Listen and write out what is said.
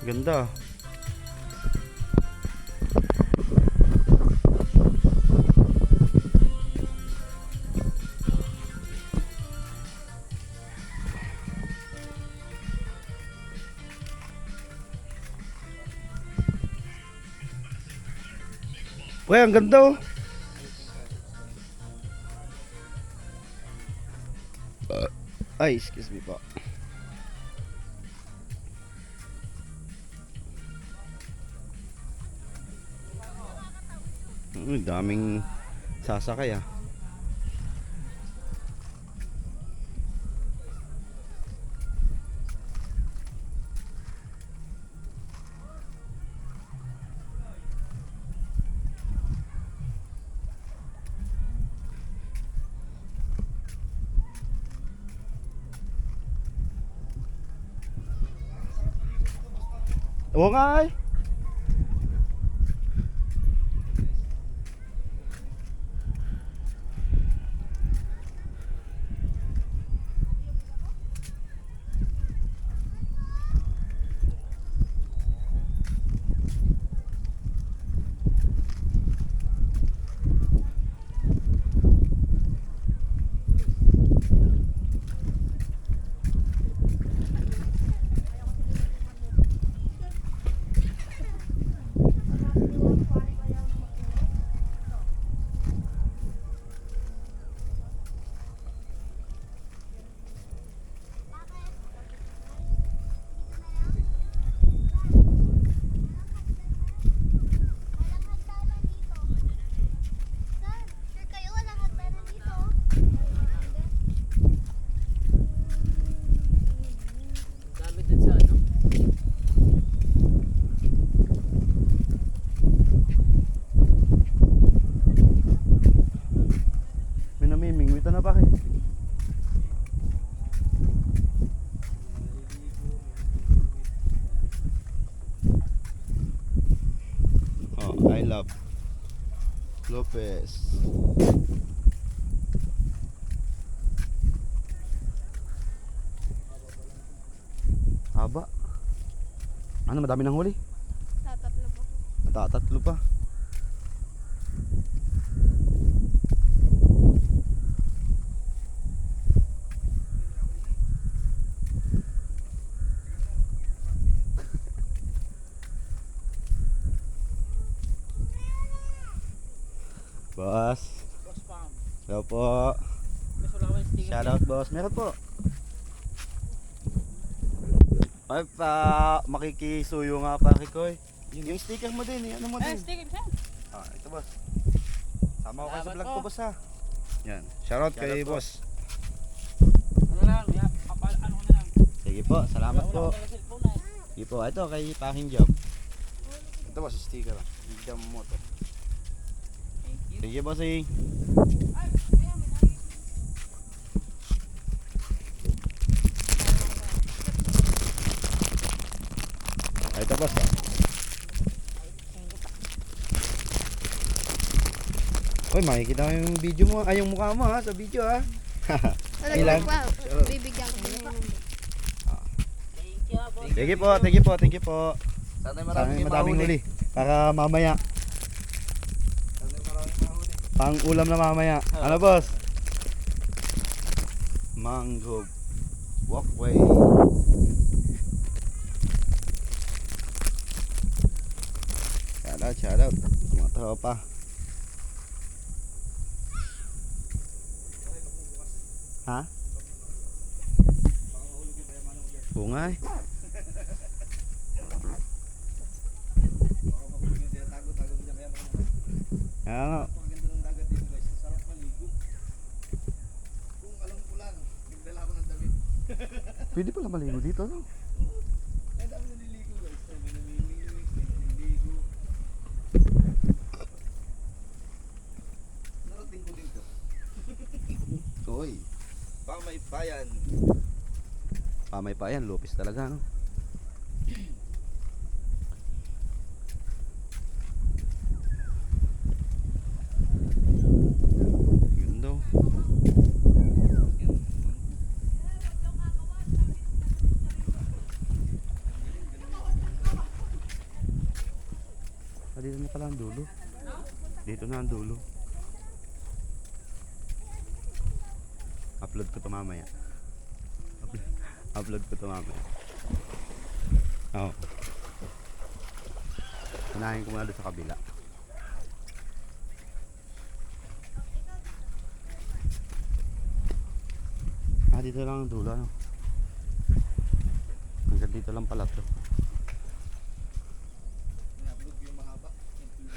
Ganda. Uy, ang ganda oh. Ay, excuse me po. Uy, daming sasakay ah. Oo nga eh. Sir, kayo walang hagdanan dito. Dami din sa ano. May namiming, wita na bakit? Oh, I love Lopez. Haba. Ano, madami ng huli? Tatatlo po. Natatatlo pa. Boss. Boss Farm. Hello po. Shout out boss. Meron po. Ay pa, makikisuyo nga pa Koy. Yung sticker mo din, eh. ano mo Eh, din? sticker siya. Ah, ito boss. Sama ko kayo sa Salamat vlog po. ko boss ha. Yan. Shoutout Shoutout kay po. boss. Ano lang, ya, kapal, ano ko na lang. Sige po, salamat Wala po. talaga cellphone na eh. Sige po, ito kay Paking Job. Ito boss, sticker. Bigyan mo to. Thank you. Sige bossing. Ay, boss. ah. Uy, makikita ko yung video mo, ay yung mukha mo ha, sa video ha. Ilan? Bibigyan ko. Thank you, boss. Thank you po, thank you po, thank you po. Sana maraming madaming mahuli. huli. Para mamaya, maraming. Pang ulam na mamaya. Ano boss? Mango walkway. Shout out, shout out. Mga tropa. Ha? Bunga eh. Baka mahuli yung tinatago-tago mo dyan. Kaya mga Kaya nga. napakaganda ng dagat dito guys. Sarap maligo. Kung alam ko lang, nagdala ko ng damit. Pwede pala maligo dito, no? Ay, dami naliligo guys. Namimingwit, may naliligo. Narating ko dito. Uy. Pamaypayan. Pamay pa yan, Lopez talaga, no? Ah, dito na pala ang dulo. Dito na ang dulo. Upload ko to mamaya. Upload, ko to mamaya. Oo. Unahin ko muna doon sa kabila. Ah, dito lang ang dulo, ano? Hanggang dito lang pala to.